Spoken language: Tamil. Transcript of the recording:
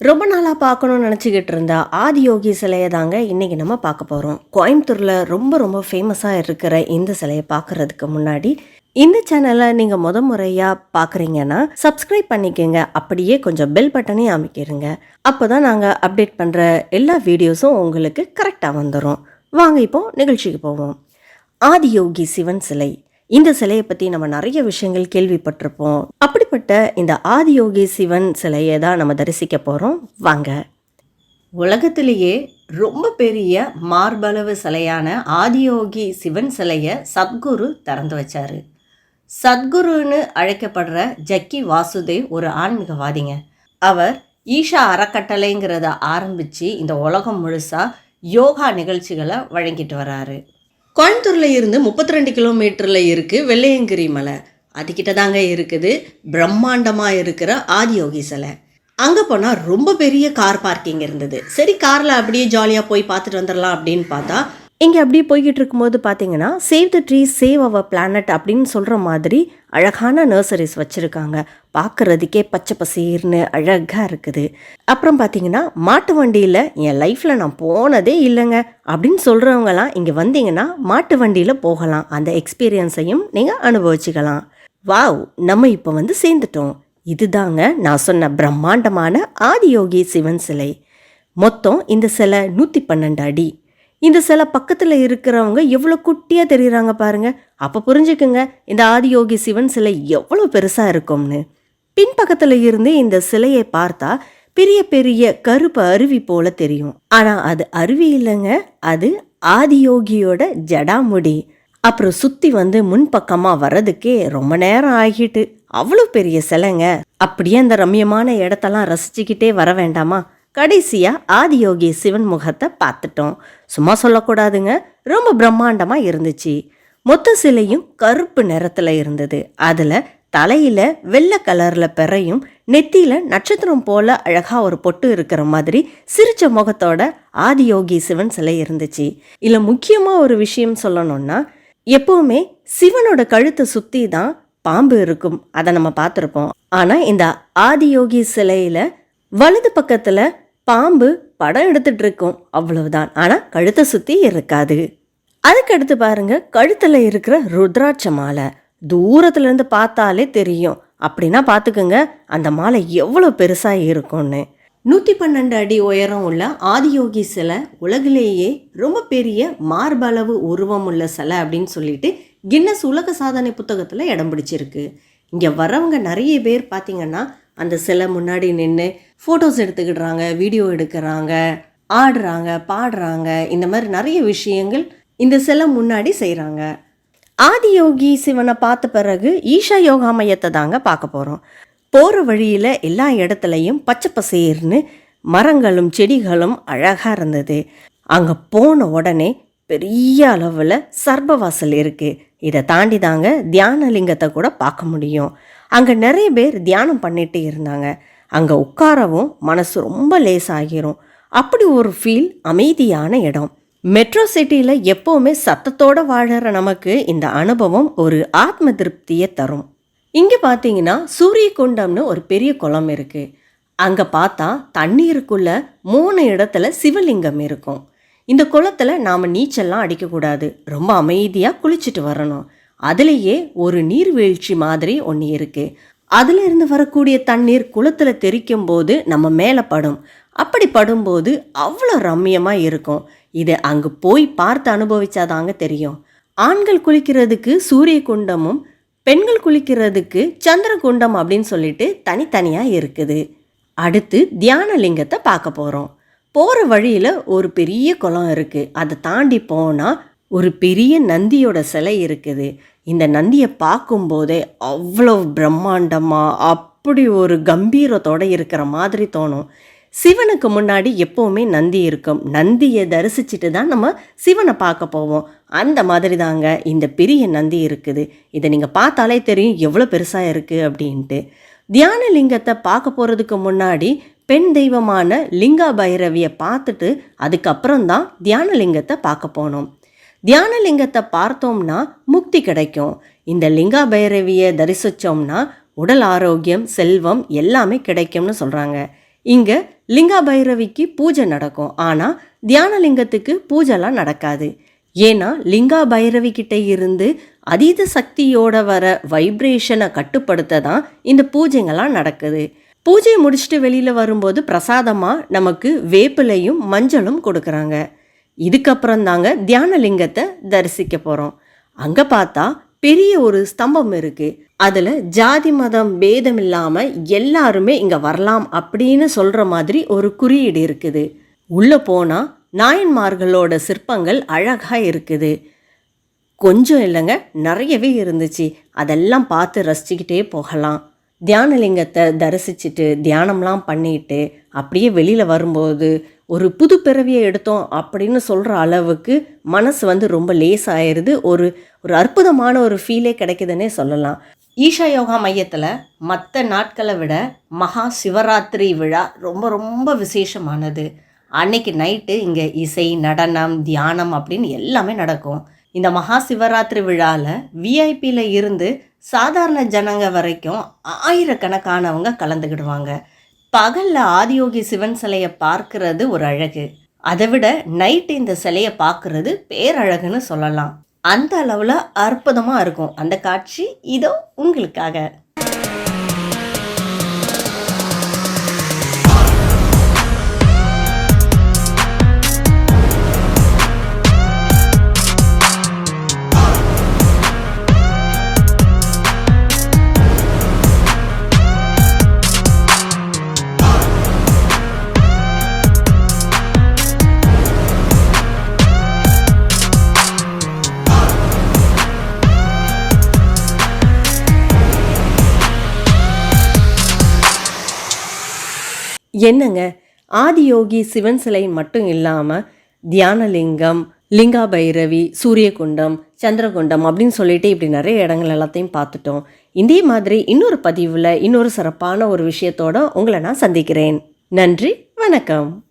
ரொம்ப நாளாக பார்க்கணும்னு நினச்சிக்கிட்டு இருந்த ஆதியோகி சிலையை தாங்க இன்றைக்கி நம்ம பார்க்க போகிறோம் கோயம்புத்தூரில் ரொம்ப ரொம்ப ஃபேமஸாக இருக்கிற இந்த சிலையை பார்க்குறதுக்கு முன்னாடி இந்த சேனலை நீங்கள் முத முறையாக பார்க்குறீங்கன்னா சப்ஸ்கிரைப் பண்ணிக்கோங்க. அப்படியே கொஞ்சம் பெல் பட்டனையும் அமைக்கிருங்க. அப்போ தான் நாங்கள் அப்டேட் பண்ணுற எல்லா வீடியோஸும் உங்களுக்கு கரெக்டாக வந்துடும் வாங்க இப்போ நிகழ்ச்சிக்கு போவோம். ஆதியோகி சிவன் சிலை. இந்த சிலையை பற்றி நம்ம நிறைய விஷயங்கள் கேள்விப்பட்டிருப்போம். அப்படிப்பட்ட இந்த ஆதியோகி சிவன் சிலையை தான் நம்ம தரிசிக்க போகிறோம் வாங்க. உலகத்திலேயே ரொம்ப பெரிய மார்பளவு சிலையான ஆதியோகி சிவன் சிலையை சத்குரு திறந்து வச்சாரு. சத்குருன்னு அழைக்கப்படுற ஜக்கி வாசுதேவ் ஒரு ஆன்மீகவாதிங்க. அவர் ஈஷா அறக்கட்டளைங்கிறத ஆரம்பித்து இந்த உலகம் முழுசாக யோகா நிகழ்ச்சிகளை வழங்கிட்டு வராரு. கோயம்புத்தூரில் இருந்து முப்பத்தி ரெண்டு கிலோமீட்டரில் இருக்குது வெள்ளையங்கிரி மலை. அதுக்கிட்ட தாங்க இருக்குது பிரம்மாண்டமாக இருக்கிற ஆதியோகி சிலை. அங்கே போனால் ரொம்ப பெரிய கார் பார்க்கிங் இருந்தது. சரி காரில் அப்படியே ஜாலியாக போய் பார்த்துட்டு வந்துடலாம் அப்படின்னு பார்த்தா இங்கே அப்படியே போய்கிட்டு இருக்கும்போது பார்த்தீங்கன்னா save the tree save our planet அப்படின்னு சொல்கிற மாதிரி அழகான நர்சரிஸ் வச்சுருக்காங்க. பார்க்குறதுக்கே பச்சை பசீர்னு அழகாக இருக்குது. அப்புறம் பார்த்தீங்கன்னா மாட்டு வண்டியில் என் லைஃப்பில் நான் போனதே இல்லைங்க அப்படின்னு சொல்கிறவங்கலாம் இங்கே வந்தீங்கன்னா மாட்டு வண்டியில் போகலாம். அந்த எக்ஸ்பீரியன்ஸையும் நீங்கள் அனுபவிச்சுக்கலாம். வாவ் நம்ம இப்போ வந்து சேர்ந்துட்டோம். இதுதாங்க நான் சொன்ன பிரம்மாண்டமான ஆதியோகி சிவன் சிலை. மொத்தம் இந்த சிலை நூற்றி பன்னெண்டு அடி. இந்த சிலை பக்கத்தில் இருக்கிறவங்க எவ்வளோ குட்டியாக தெரியுறாங்க பாருங்க. அப்போ புரிஞ்சுக்குங்க இந்த ஆதியோகி சிவன் சிலை எவ்வளோ பெருசாக இருக்கும்னு. பின்பக்கத்தில் இருந்து இந்த சிலையை பார்த்தா பெரிய பெரிய கருப்பு அருவி போல தெரியும். ஆனால் அது அருவி இல்லைங்க அது ஆதியோகியோட ஜடாமுடி. அப்புறம் சுற்றி வந்து முன்பக்கமாக வர்றதுக்கே ரொம்ப நேரம் ஆகிட்டு அவ்வளோ பெரிய சிலைங்க. அப்படியே அந்த ரம்யமான இடத்தெல்லாம் ரசிச்சுக்கிட்டே வர வேண்டாமா? கடைசியாக ஆதியோகி சிவன் முகத்தை பார்த்துட்டோம். சும்மா சொல்லக்கூடாதுங்க. ரொம்ப பிரம்மாண்டமாக இருந்துச்சு. மொத்த சிலையும் கருப்பு நிறத்தில் இருந்தது. அதில் தலையில் வெள்ளை கலரில் பெறையும் நெத்தியில் நட்சத்திரம் போல அழகாக ஒரு பொட்டு இருக்கிற மாதிரி சிரிச்ச முகத்தோட ஆதியோகி சிவன் சிலை இருந்துச்சு. இதில் முக்கியமாக ஒரு விஷயம் சொல்லணும்னா எப்போவுமே சிவனோட கழுத்தை சுற்றி தான் பாம்பு இருக்கும். அதை நம்ம பார்த்துருப்போம். ஆனால் இந்த ஆதியோகி சிலையில் வலது பக்கத்தில் பாம்பு படம் எடுத்துட்டு இருக்கும். அவ்வளவுதான். ஆனால் கழுத்தை சுற்றி இருக்காது. அதுக்கடுத்து பாருங்க கழுத்தில் இருக்கிற ருத்ராட்ச மாலை. தூரத்துலேருந்து பார்த்தாலே தெரியும். அப்படின்னா பார்த்துக்குங்க அந்த மாலை எவ்வளோ பெருசாக இருக்கும்னு. நூற்றி பன்னெண்டு அடி உயரம் உள்ள ஆதியோகி சிலை உலகிலேயே ரொம்ப பெரிய மார்பளவு உருவம் உள்ள சிலை அப்படின்னு சொல்லிட்டு கின்னஸ் உலக சாதனை புத்தகத்தில் இடம் பிடிச்சிருக்கு. இங்கே வரவங்க நிறைய பேர் பார்த்தீங்கன்னா அந்த சிலை முன்னாடி நின்று ஃபோட்டோஸ் எடுத்துக்கிடுறாங்க வீடியோ எடுக்கிறாங்க ஆடுறாங்க பாடுறாங்க இந்த மாதிரி நிறைய விஷயங்கள் இந்த சிலை முன்னாடி செய்கிறாங்க ஆதியோகி சிவனை பார்த்த பிறகு ஈஷா யோகா மையத்தை தாங்க பார்க்க போகிறோம் போகிற வழியில் எல்லா இடத்துலையும் பச்சை பசேர்னு மரங்களும் செடிகளும் அழகாக இருந்தது. அங்கே போன உடனே பெரிய அளவில் சர்பவாசல் இருக்குது இதை தாண்டி தாங்க தியான லிங்கத்தை கூட பார்க்க முடியும். அங்கே நிறைய பேர் தியானம் பண்ணிட்டு இருந்தாங்க. அங்கே உட்காரவும் மனசு ரொம்ப லேசாகிரும். அப்படி ஒரு ஃபீல் அமைதியான இடம். மெட்ரோ சிட்டியில் எப்போவுமே சத்தத்தோடு வாழற நமக்கு இந்த அனுபவம் ஒரு ஆத்ம திருப்தியை தரும். இங்கே பார்த்தீங்கன்னா சூரிய குண்டம்னு ஒரு பெரிய குளம் இருக்குது அங்கே பார்த்தா தண்ணீருக்குள்ள மூணு இடத்துல சிவலிங்கம் இருக்கும். இந்த குளத்துல நாம் நீச்சல்லாம் அடிக்கக்கூடாது. ரொம்ப அமைதியாக குளிச்சுட்டு வரணும். அதுலேயே ஒரு நீர்வீழ்ச்சி மாதிரி ஒன்று இருக்குது அதுல இருந்து வரக்கூடிய தண்ணீர் குளத்துல தெறிக்கும் போது நம்ம மேலே படும். அப்படி படும்போது அவ்வளோ ரம்மியமாக இருக்கும். இது அங்கே போய் பார்த்து அனுபவிச்சாதாங்க தெரியும். ஆண்கள் குளிக்கிறதுக்கு சூரிய குண்டமும் பெண்கள் குளிக்கிறதுக்கு சந்திர குண்டம் அப்படின்னு சொல்லிட்டு தனித்தனியாக இருக்குது. அடுத்து தியான லிங்கத்தை பார்க்க போகிறோம் போகிற வழியில் ஒரு பெரிய குளம் இருக்குது அதை தாண்டி போனால் ஒரு பெரிய நந்தியோட சிலை இருக்குது. இந்த நந்தியை பார்க்கும்போதே அவ்வளோ பிரம்மாண்டமாக அப்படி ஒரு கம்பீரத்தோட இருக்கிற மாதிரி தோணும். சிவனுக்கு முன்னாடி எப்போவுமே நந்தி இருக்கும். நந்தியை தரிசிச்சுட்டு தான் நம்ம சிவனை பார்க்க போவோம். அந்த மாதிரி தாங்க இந்த பெரிய நந்தி இருக்குது. இதை நீங்கள் பார்த்தாலே தெரியும் எவ்வளோ பெருசாக இருக்குது அப்படின்ட்டு. தியான லிங்கத்தை பார்க்க போகிறதுக்கு முன்னாடி பெண் தெய்வமான லிங்கா பைரவியை பார்த்துட்டு அதுக்கப்புறம் தான் தியான லிங்கத்தை பார்க்க போனோம். தியான லிங்கத்தை பார்த்தோம்னா முக்தி கிடைக்கும். இந்த லிங்கா பைரவியை தரிசித்தோம்னா உடல் ஆரோக்கியம் செல்வம் எல்லாமே கிடைக்கும்னு சொல்கிறாங்க இங்கே லிங்கா பைரவிக்கு பூஜை நடக்கும். ஆனால் தியான லிங்கத்துக்கு பூஜைலாம் நடக்காது. ஏன்னா லிங்கா பைரவி கிட்ட இருந்து அதீத சக்தியோட வர வைப்ரேஷனை கட்டுப்படுத்த தான் இந்த பூஜைங்கள்லாம் நடக்குது. பூஜையை முடிச்சுட்டு வெளியில் வரும்போது பிரசாதமாக நமக்கு வேப்பிலையும் மஞ்சளும் கொடுக்குறாங்க. இதுக்கப்புறம் தாங்க தியானலிங்கத்தை தரிசிக்க போகிறோம் அங்கே பார்த்தா பெரிய ஒரு ஸ்தம்பம் இருக்குது அதில் ஜாதி மதம் பேதம் இல்லாமல் எல்லாருமே இங்கே வரலாம் அப்படின்னு சொல்கிற மாதிரி ஒரு குறியீடு இருக்குது. உள்ளே போனால் நாயன்மார்களோட சிற்பங்கள் அழகாக இருக்குது. கொஞ்சம் இல்லைங்க நிறையவே இருந்துச்சு. அதெல்லாம் பார்த்து ரசிச்சுக்கிட்டே போகலாம். தியானலிங்கத்தை தரிசிச்சுட்டு தியானம்லாம் பண்ணிட்டு அப்படியே வெளியில் வரும்போது ஒரு புது பிறவியை எடுத்தோம் அப்படின்னு சொல்கிற அளவுக்கு மனசு வந்து ரொம்ப லேஸ் ஆயிடுது ஒரு ஒரு அற்புதமான ஒரு ஃபீலே கிடைக்குதுன்னே சொல்லலாம். ஈஷா யோகா மையத்தில் மற்ற நாட்களை விட மகா சிவராத்திரி விழா ரொம்ப ரொம்ப விசேஷமானது. அன்னைக்கு நைட்டு இங்கே இசை நடனம் தியானம் அப்படின்னு எல்லாமே நடக்கும். இந்த மகா சிவராத்திரி விழாவில் விஐபியில் இருந்து சாதாரண ஜனங்க வரைக்கும் ஆயிரக்கணக்கானவங்க கலந்துக்கிடுவாங்க பகலில் ஆதியோகி சிவன் சிலையை பார்க்கறது ஒரு அழகு. அதை விட நைட் இந்த சிலையை பார்க்கறது பேரழகுன்னு சொல்லலாம். அந்த அளவில் அற்புதமாக இருக்கும் அந்த காட்சி இதோ உங்களுக்காக. என்னங்க? ஆதியோகி சிவன் சிலை மட்டும் இல்லாமல் தியானலிங்கம் லிங்கா பைரவி சூரியகுண்டம் சந்திரகுண்டம் அப்படின்னு சொல்லிட்டு இப்படி நிறைய இடங்கள் எல்லாத்தையும் பார்த்துட்டோம். இதே மாதிரி இன்னொரு பதிவில் இன்னொரு சிறப்பான ஒரு விஷயத்தோட உங்களை நான் சந்திக்கிறேன். நன்றி வணக்கம்.